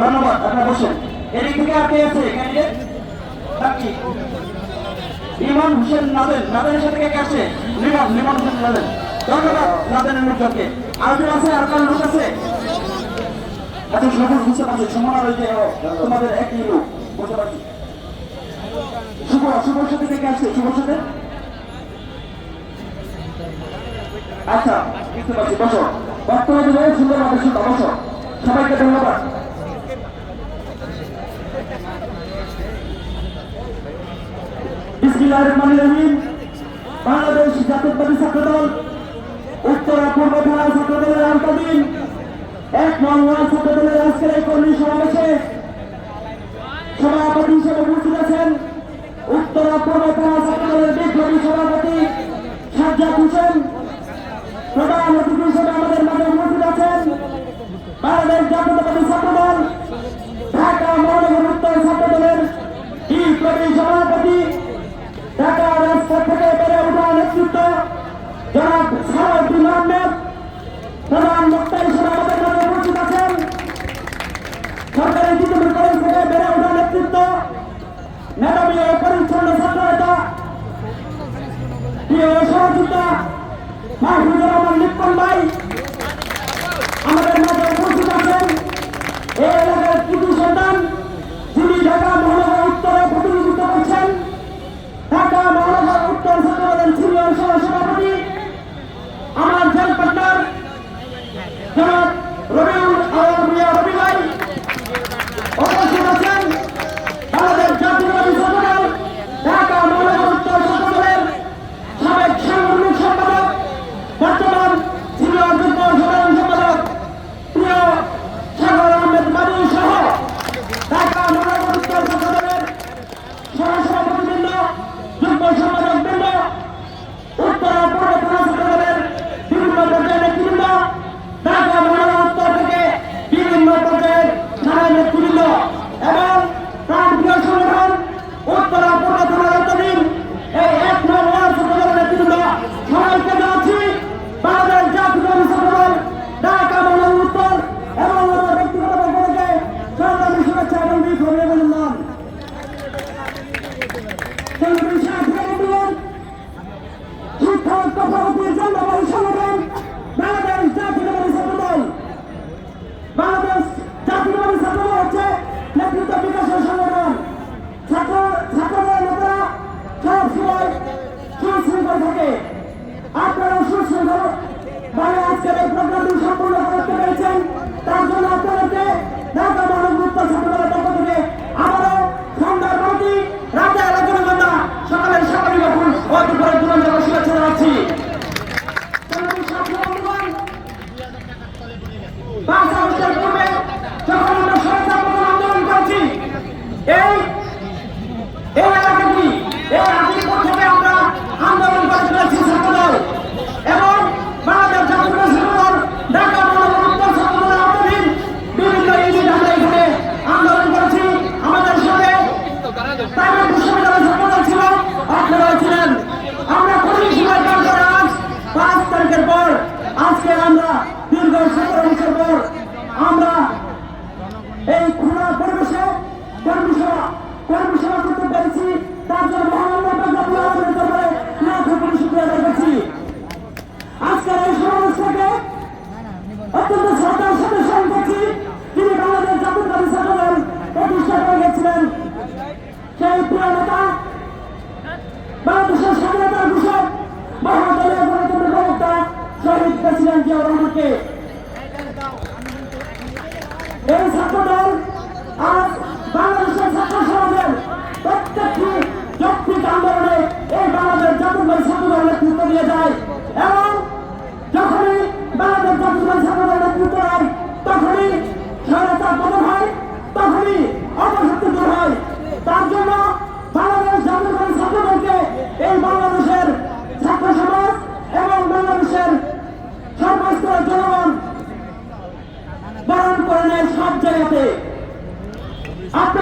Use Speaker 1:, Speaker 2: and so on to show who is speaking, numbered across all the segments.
Speaker 1: ধন্যবাদ, আপনার বসুন। এদিক থেকে আপনি আছে ইমান হোসেন নাদেন নাদেনের সাথে কে লিমন লিমন হোসেন নাদেন ধন্যবাদ নাদেনের লোকজনকে আর কেউ আছে আর লোক আছে? আচ্ছা সবুজ হোসেন আছে রয়েছে তোমাদের একই লোক, বুঝতে পারছি। শুভ সাথে কে সাথে? আচ্ছা বুঝতে পারছি, বসো। সুন্দর মানুষ বসো। সবাইকে ধন্যবাদ। বিসমিল্লাহির রহমানির রহিম বাংলাদেশ জাতীয়তাবাদী ছাত্রদল উত্তরা পূর্ব থানা ছাত্রদলের আন্তদিন এক মঙ্গল ছাত্রদলের আজকের এই কর্মী সমাবেশে সভাপতি হিসেবে উপস্থিত আছেন উত্তরা পূর্ব থানা ছাত্রদলের যারা সারাউদ্দিন আহমেদ প্রধান বক্তা হিসেবে আমাদের মাঝে উপস্থিত আছেন। সরকারের জিতুল কলেজ থেকে বেড়ে ওঠা নেতৃত্ব, মেধাবী ও পরিচ্ছন্ন ছাত্র নেতা প্রিয় সহযোদ্ধা, মাহফুজুর রহমান লিপ্পন ভাই রবি হবে প্রেসিডেন্ট জিয়া রহমানকে এই ছাত্রদল আজ Até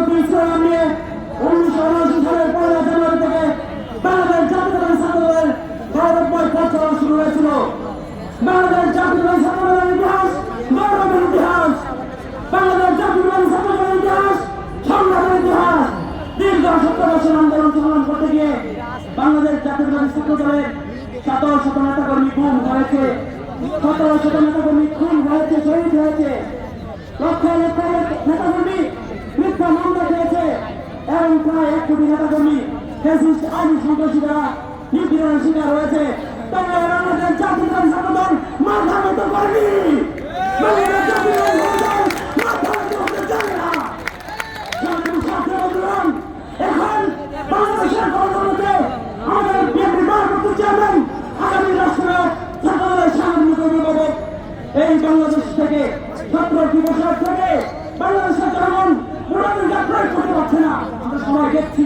Speaker 1: সংগ্রাম করতে গিয়ে বাংলাদেশ জাতীয়তাবাদী ছাত্রদলের শত শত নেতাকর্মী খুন হয়েছে। শত শত নেতাকর্মী খুন হয়েছে, শহীদ হয়েছে। লক্ষ লক্ষ নেতাকর্মী মিথ্যা মামলা খেয়েছে এবং প্রায় এক কোটি নেতাকর্মী ফ্যাসিস্ট আইনি সন্ত্রাসীরা নিপীড়নের শিকার হয়েছে। তবে বাংলাদেশ জাতীয়তাবাদী ছাত্রদল মাথা মতো করেনি। বাংলাদেশ জাতীয়তাবাদী ছাত্রদল মাথা মতো করতে জানে না সংগ্রামী ছাত্র বন্ধুগণ, এখন বাংলাদেশের গণতন্ত্রকে আমাদের বিএনপি ভারপ্রাপ্ত চেয়ারম্যান আগামী রাষ্ট্রে সকলের সাংগঠনিক অভিভাবক এই বাংলাদেশ থেকে সতেরোটি বছর থেকে বাংলাদেশের জনগণ ভোটাধিকার প্রয়োগ করতে পারছে না আমরা সবাই দেখছি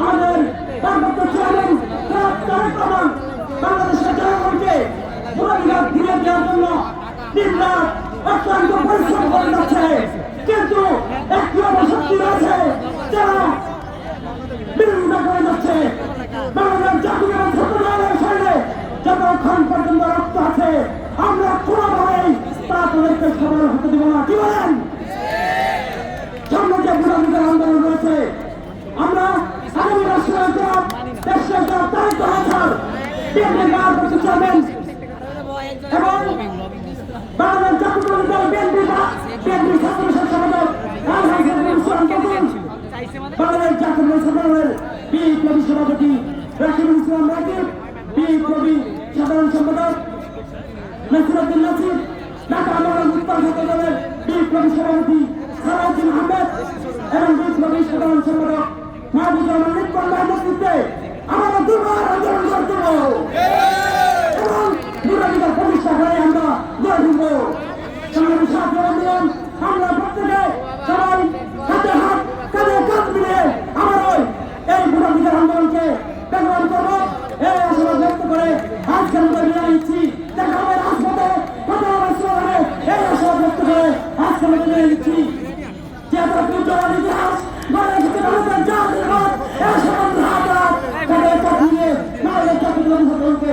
Speaker 1: আমাদের ভারপ্রাপ্ত চেয়ারম্যান জনাব তারেক রহমান বাংলাদেশের জনগণকে ভোটাধিকার ফিরিয়ে দেওয়ার জন্য দিন রাত অত্যন্ত পরিশ্রম করে যাচ্ছে কিন্তু একটি অবশক্তি রয়েছে যারা বিরোধিতা করে যাচ্ছে বাংলাদেশ জাতীয় ছাত্রদলের শরীরে যতক্ষণ পর্যন্ত রক্ত আছে আমরা কোনোভাবেই তা তাদেরকে সবার হতে দিব না কি বলেন সামনে যে বিরোধীদের আন্দোলন রয়েছে আমরা আগামী রাষ্ট্রীয় জবাব দেশের জবাব তারিখ হাজার বিএনপি বার করতে চাবেন এবং বাংলাদেশ জাতীয় দল বিএনপি বা বিএনপি ছাত্র সংসদ সম্পাদক রাজনীতির অনুসরণ করুন বাংলাদেশ জাতীয় সম্মেলনের বিপ্লবী সভাপতি রাকিবুল ইসলাম রাকিব বিপ্লবী সাধারণ সম্পাদক নাসিরুদ্দিন নাসির ঢাকা মহানগর উত্তর ছাত্র দলের বিপ্লবী সভাপতি সালাউদ্দিন আহমেদ এবং বিপ্লবী সাধারণ সম্পাদক মাহবুবুর রহমান লিপ্পন ভাইয়ের নেতৃত্বে আমরা দুর্বার আন্দোলন করতে এবং বিরোধীদের প্রতিষ্ঠা করে আমরা গড়ে তুলব সংগ্রামী ছাত্র বন্ধুগণ আমরা প্রত্যেকে সবাই হাতে হাত আমরা এই ব্যক্ত করে আজকের মতো বিদায় নিচ্ছি। দেখা হবে রাজপথে, কথা হবে স্লোগানে। এই যে উজ্জ্বল ইতিহাস এসেছে ভারতের জাতীয়বাদ এই সমস্ত হাত হাত কাঁধে কাঁধ মিলিয়ে নাহলে জাতীয় ছাত্রকে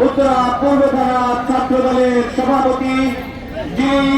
Speaker 2: উত্তরা পূর্ব থানা ছাত্র দলের সভাপতি যিনি